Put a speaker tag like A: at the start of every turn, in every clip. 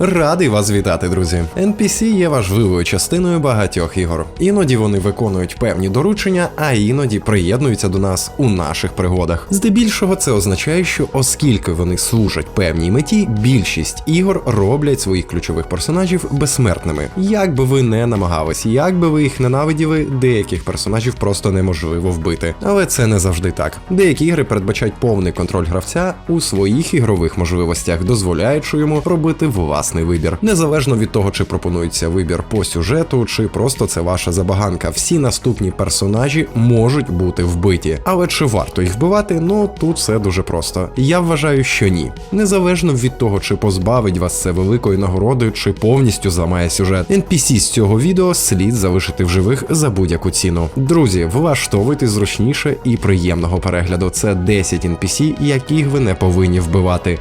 A: Радий вас вітати, друзі. NPC є важливою частиною багатьох ігор. Іноді вони виконують певні доручення, а іноді приєднуються до нас у наших пригодах. Здебільшого це означає, що оскільки вони служать певній меті, більшість ігор роблять своїх ключових персонажів безсмертними. Як би ви не намагались, як би ви їх ненавиділи, деяких персонажів просто неможливо вбити. Але це не завжди так. Деякі ігри передбачають повний контроль гравця у своїх ігрових можливостях, дозволяючи йому робити власний вибір. Незалежно від того, чи пропонується вибір по сюжету, чи просто це ваша забаганка. Всі наступні персонажі можуть бути вбиті. Але чи варто їх вбивати? Ну тут все дуже просто. Я вважаю, що ні. Незалежно від того, чи позбавить вас це великої нагороди, чи повністю зламає сюжет. NPC з цього відео слід залишити в живих за будь-яку ціну. Друзі, влаштовуйте зручніше і приємного перегляду. Це 10 NPC, яких ви не повинні вбивати.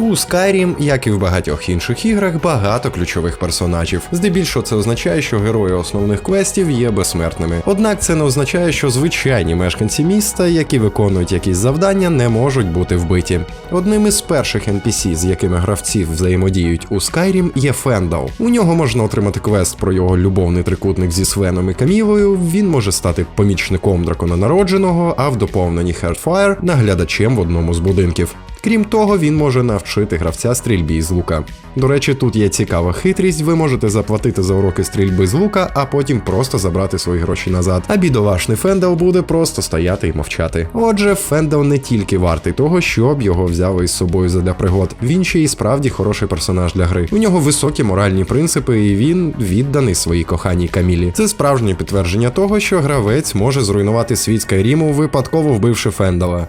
A: У Skyrim, як і в багатьох інших іграх, багато ключових персонажів. Здебільшого це означає, що герої основних квестів є безсмертними. Однак це не означає, що звичайні мешканці міста, які виконують якісь завдання, не можуть бути вбиті. Одним із перших NPC, з якими гравці взаємодіють у Skyrim, є Фендал. У нього можна отримати квест про його любовний трикутник зі Свеном і Камілою. Він може стати помічником дракона народженого, а в доповненні Heartfire – наглядачем в одному з будинків. Крім того, він може навчити гравця стрільбі з лука. До речі, тут є цікава хитрість, ви можете заплатити за уроки стрільби з лука, а потім просто забрати свої гроші назад. А бідолашний Фендел буде просто стояти і мовчати. Отже, Фендел не тільки вартий того, щоб його взяли із собою задля пригод. Він ще й справді хороший персонаж для гри. У нього високі моральні принципи, і він відданий своїй коханій Камілі. Це справжнє підтвердження того, що гравець може зруйнувати світ Скайріму, випадково вбивши Фендела.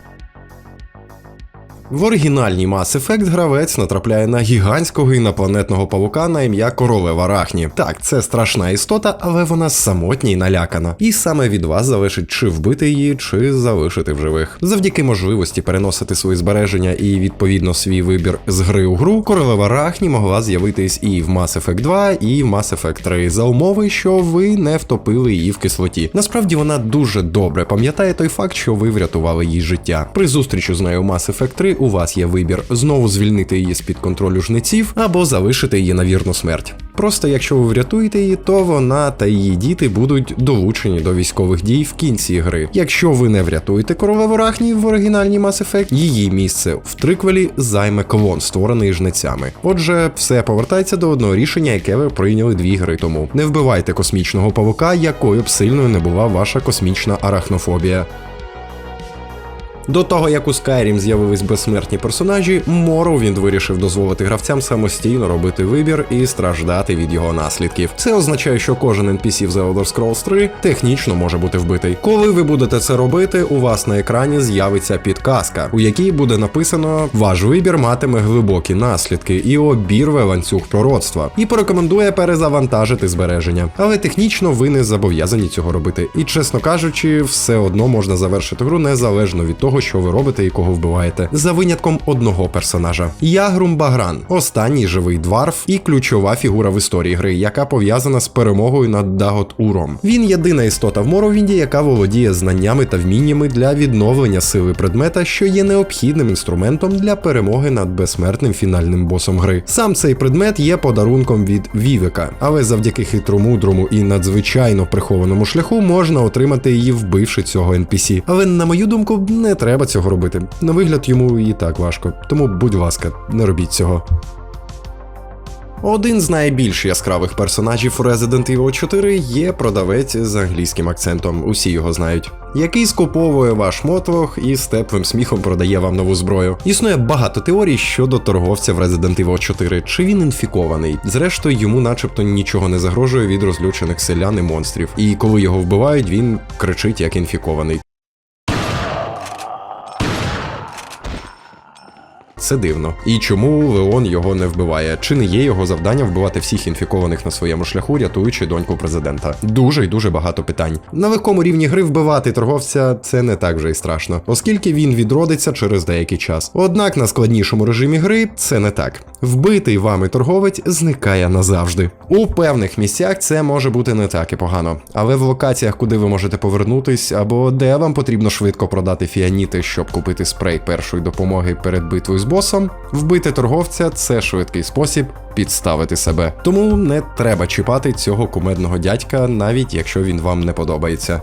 A: В оригінальній Mass Effect гравець натрапляє на гігантського інопланетного павука на ім'я Королева Рахні. Так, це страшна істота, але вона самотня і налякана. І саме від вас залежить, чи вбити її, чи залишити в живих. Завдяки можливості переносити свої збереження і відповідно свій вибір з гри у гру, королева Рахні могла з'явитись і в Mass Effect 2, і в Mass Effect 3, за умови, що ви не втопили її в кислоті. Насправді вона дуже добре пам'ятає той факт, що ви врятували їй життя. При зустрічі з нею в Mass Effect 3 у вас є вибір знову звільнити її з під контролю жнеців або залишити її на вірну смерть. Просто якщо ви врятуєте її, то вона та її діти будуть долучені до військових дій в кінці гри. Якщо ви не врятуєте королеву Рахні в оригінальній Mass Effect, її місце в триквелі займе клон, створений жнецями. Отже, все повертається до одного рішення, яке ви прийняли дві гри тому. Не вбивайте космічного павука, якою б сильною не була ваша космічна арахнофобія. До того, як у Skyrim з'явились безсмертні персонажі, Morrowind вирішив дозволити гравцям самостійно робити вибір і страждати від його наслідків. Це означає, що кожен NPC в The Elder Scrolls 3 технічно може бути вбитий. Коли ви будете це робити, у вас на екрані з'явиться підказка, у якій буде написано: ваш вибір матиме глибокі наслідки і обірве ланцюг пророцтва, і порекомендує перезавантажити збереження. Але технічно ви не зобов'язані цього робити. І чесно кажучи, все одно можна завершити гру незалежно від того, що ви робите і кого вбиваєте, за винятком одного персонажа. Ягрум Багран, останній живий дварф і ключова фігура в історії гри, яка пов'язана з перемогою над Дагот Уром. Він єдина істота в Моровінді, яка володіє знаннями та вміннями для відновлення сили предмета, що є необхідним інструментом для перемоги над безсмертним фінальним босом гри. Сам цей предмет є подарунком від Вівека, але завдяки хитромудрому і надзвичайно прихованому шляху можна отримати її, вбивши цього NPC. Але на мою думку, не треба цього робити. На вигляд йому і так важко. Тому, будь ласка, не робіть цього. Один з найбільш яскравих персонажів Resident Evil 4 є продавець з англійським акцентом, усі його знають, який скуповує ваш мотлох і з теплим сміхом продає вам нову зброю. Існує багато теорій щодо торговця в Resident Evil 4, чи він інфікований. Зрештою, йому начебто нічого не загрожує від розлючених селян і монстрів. І коли його вбивають, він кричить як інфікований. Це дивно. І чому Леон його не вбиває? Чи не є його завданням вбивати всіх інфікованих на своєму шляху, рятуючи доньку президента? Дуже й дуже багато питань. На легкому рівні гри вбивати торговця це не так вже й страшно, оскільки він відродиться через деякий час. Однак на складнішому режимі гри це не так. Вбитий вами торговець зникає назавжди. У певних місцях це може бути не так і погано, але в локаціях, куди ви можете повернутись, або де вам потрібно швидко продати фіаніти, щоб купити спрей першої допомоги перед битвою з босом, босом, вбити торговця це швидкий спосіб підставити себе. Тому не треба чіпати цього кумедного дядька, навіть якщо він вам не подобається.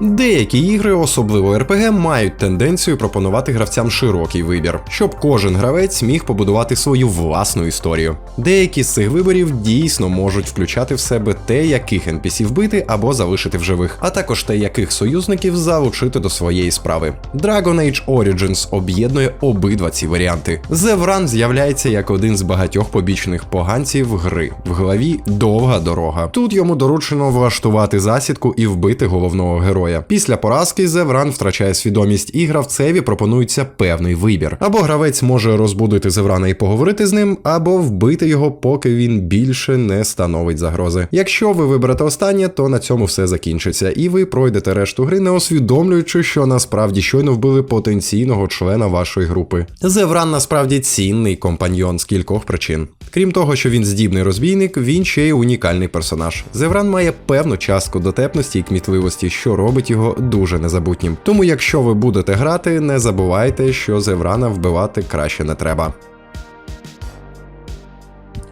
A: Деякі ігри, особливо РПГ, мають тенденцію пропонувати гравцям широкий вибір, щоб кожен гравець міг побудувати свою власну історію. Деякі з цих виборів дійсно можуть включати в себе те, яких NPC вбити або залишити в живих, а також те, яких союзників залучити до своєї справи. Dragon Age Origins об'єднує обидва ці варіанти. Зевран з'являється як один з багатьох побічних поганців гри. В главі довга дорога. Тут йому доручено влаштувати засідку і вбити головного героя. Після поразки Зевран втрачає свідомість, і гравцеві пропонується певний вибір. Або гравець може розбудити Зеврана і поговорити з ним, або вбити його, поки він більше не становить загрози. Якщо ви виберете останнє, то на цьому все закінчиться, і ви пройдете решту гри, не усвідомлюючи, що насправді щойно вбили потенційного члена вашої групи. Зевран насправді цінний компаньйон з кількох причин. Крім того, що він здібний розбійник, він ще й унікальний персонаж. Зевран має певну частку дотепності і кмітливості, що робить його дуже незабутнім. Тому, якщо ви будете грати, не забувайте, що Зеврана вбивати краще не треба.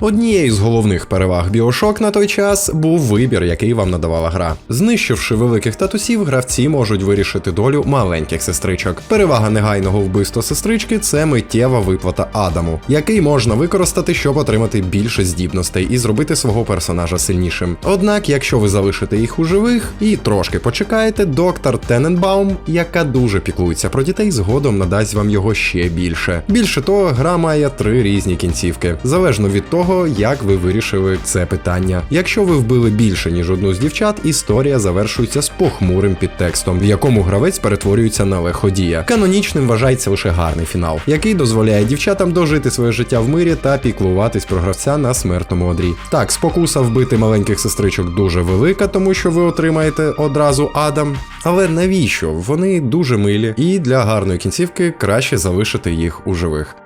A: Однією з головних переваг Біошок на той час був вибір, який вам надавала гра. Знищивши великих татусів, гравці можуть вирішити долю маленьких сестричок. Перевага негайного вбивства сестрички це миттєва виплата Адаму, який можна використати, щоб отримати більше здібностей і зробити свого персонажа сильнішим. Однак, якщо ви залишите їх у живих і трошки почекаєте, доктор Тененбаум, яка дуже піклується про дітей, згодом надасть вам його ще більше. Більше того, гра має три різні кінцівки, залежно від того, як ви вирішили це питання. Якщо ви вбили більше ніж одну з дівчат, історія завершується з похмурим підтекстом, в якому гравець перетворюється на леходія. Канонічним вважається лише гарний фінал, який дозволяє дівчатам дожити своє життя в мирі та піклуватись про гравця на смертному одрі. Так, спокуса вбити маленьких сестричок дуже велика, тому що ви отримаєте одразу Адам. Але навіщо? Вони дуже милі, і для гарної кінцівки краще залишити їх у живих.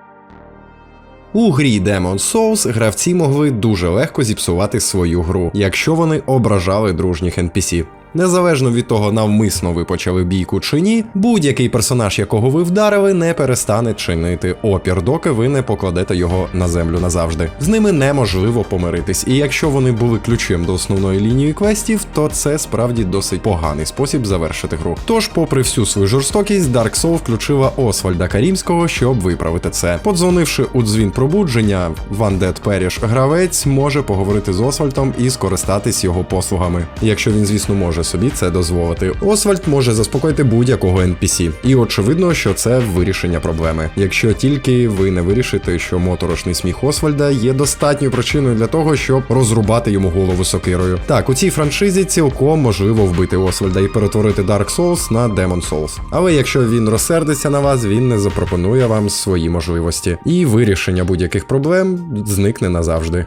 A: У грі Demon's Souls гравці могли дуже легко зіпсувати свою гру, якщо вони ображали дружніх NPC. Незалежно від того, навмисно ви почали бійку чи ні, будь-який персонаж, якого ви вдарили, не перестане чинити опір, доки ви не покладете його на землю назавжди. З ними неможливо помиритись, і якщо вони були ключем до основної лінії квестів, то це справді досить поганий спосіб завершити гру. Тож, попри всю свою жорстокість, Dark Soul включила Освальда Карімського, щоб виправити це. Подзвонивши у дзвін пробудження, Van Dead Parish гравець може поговорити з Освальдом і скористатись його послугами, якщо він, звісно, може собі це дозволити. Освальд може заспокоїти будь-якого NPC. І очевидно, що це вирішення проблеми. Якщо тільки ви не вирішите, що моторошний сміх Освальда є достатньою причиною для того, щоб розрубати йому голову сокирою. Так, у цій франшизі цілком можливо вбити Освальда і перетворити Dark Souls на Demon Souls. Але якщо він розсердиться на вас, він не запропонує вам свої можливості. І вирішення будь-яких проблем зникне назавжди.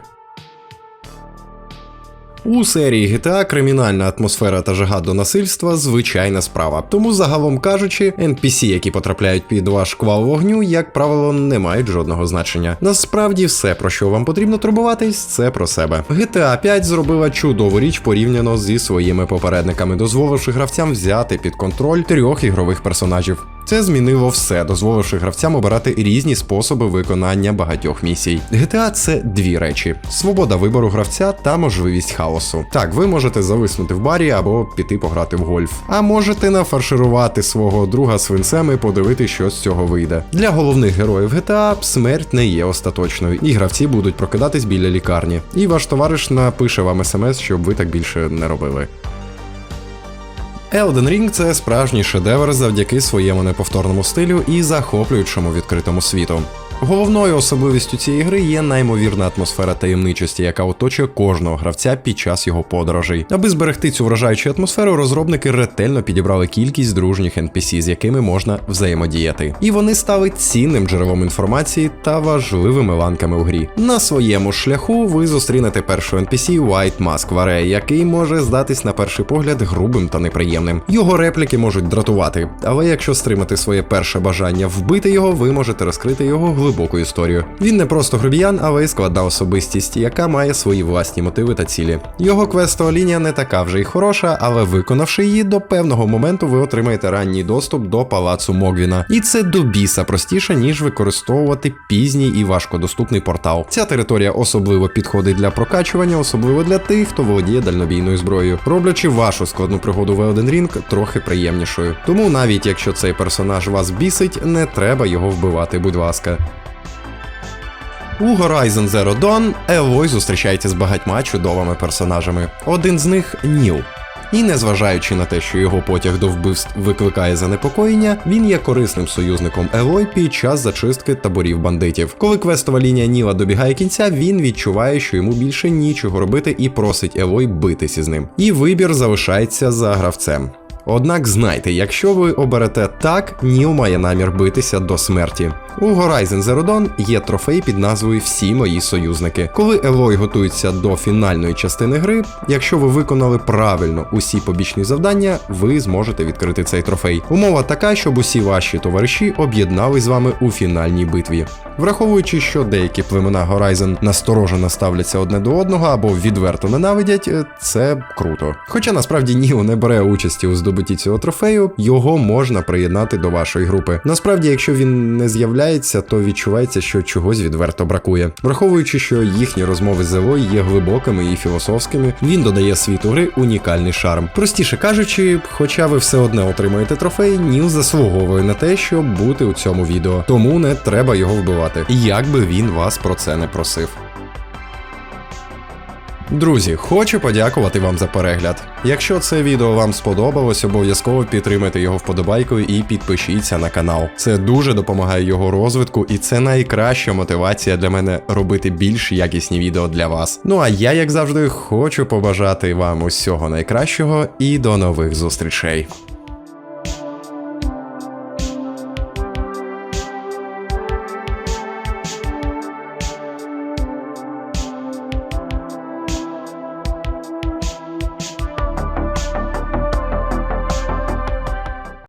A: У серії GTA кримінальна атмосфера та жага до насильства звичайна справа. Тому, загалом кажучи, NPC, які потрапляють під ваш шквал вогню, як правило, не мають жодного значення. Насправді, все, про що вам потрібно турбуватись, це про себе. GTA 5 зробила чудову річ порівняно зі своїми попередниками, дозволивши гравцям взяти під контроль трьох ігрових персонажів. Це змінило все, дозволивши гравцям обирати різні способи виконання багатьох місій. GTA – це дві речі: свобода вибору гравця та можливість хаосу. Так, ви можете зависнути в барі або піти пограти в гольф, а можете нафарширувати свого друга свинцем і подивитися, що з цього вийде. Для головних героїв GTA смерть не є остаточною, і гравці будуть прокидатись біля лікарні. І ваш товариш напише вам смс, щоб ви так більше не робили. Elden Ring – це справжній шедевр завдяки своєму неповторному стилю і захоплюючому відкритому світу. Головною особливістю цієї гри є неймовірна атмосфера таємничості, яка оточує кожного гравця під час його подорожей. Аби зберегти цю вражаючу атмосферу, розробники ретельно підібрали кількість дружніх NPC, з якими можна взаємодіяти. І вони стали цінним джерелом інформації та важливими ланками у грі. На своєму шляху ви зустрінете першого NPC White Mask Варе, який може здатись на перший погляд грубим та неприємним. Його репліки можуть дратувати, але якщо стримати своє перше бажання вбити його, ви можете розкрити його глибину глибоку історію. Він не просто грубіян, але й складна особистість, яка має свої власні мотиви та цілі. Його квестова лінія не така вже й хороша, але виконавши її до певного моменту, ви отримаєте ранній доступ до палацу Могвіна. І це до біса простіше, ніж використовувати пізній і важкодоступний портал. Ця територія особливо підходить для прокачування, особливо для тих, хто володіє дальнобійною зброєю, роблячи вашу складну пригоду в Elden Ring трохи приємнішою. Тому навіть якщо цей персонаж вас бісить, не треба його вбивати, будь ласка. У Horizon Zero Dawn Елой зустрічається з багатьма чудовими персонажами. Один з них Ніл. І незважаючи на те, що його потяг до вбивств викликає занепокоєння, він є корисним союзником Елой під час зачистки таборів бандитів. Коли квестова лінія Ніла добігає кінця, він відчуває, що йому більше нічого робити і просить Елой битись із ним. І вибір залишається за гравцем. Однак знайте, якщо ви оберете так, Ніл має намір битися до смерті. У Horizon Zero Dawn є трофей під назвою Всі мої союзники. Коли Елой готується до фінальної частини гри, якщо ви виконали правильно усі побічні завдання, ви зможете відкрити цей трофей. Умова така, щоб усі ваші товариші об'єднались з вами у фінальній битві. Враховуючи, що деякі племена Horizon насторожено ставляться одне до одного або відверто ненавидять, е, це круто. Хоча насправді Ніо не бере участі у здобутті цього трофею, його можна приєднати до вашої групи. Насправді, якщо він не з'являється, то відчувається, що чогось відверто бракує. Враховуючи, що їхні розмови з Елой є глибокими і філософськими, він додає світу гри унікальний шарм. Простіше кажучи, хоча ви все одне отримаєте трофей, Ніл заслуговує на те, щоб бути у цьому відео, тому не треба його вбивати, як би він вас про це не просив. Друзі, хочу подякувати вам за перегляд. Якщо це відео вам сподобалось, обов'язково підтримайте його вподобайкою і підпишіться на канал. Це дуже допомагає його розвитку, і це найкраща мотивація для мене робити більш якісні відео для вас. Ну а я, як завжди, хочу побажати вам усього найкращого і до нових зустрічей.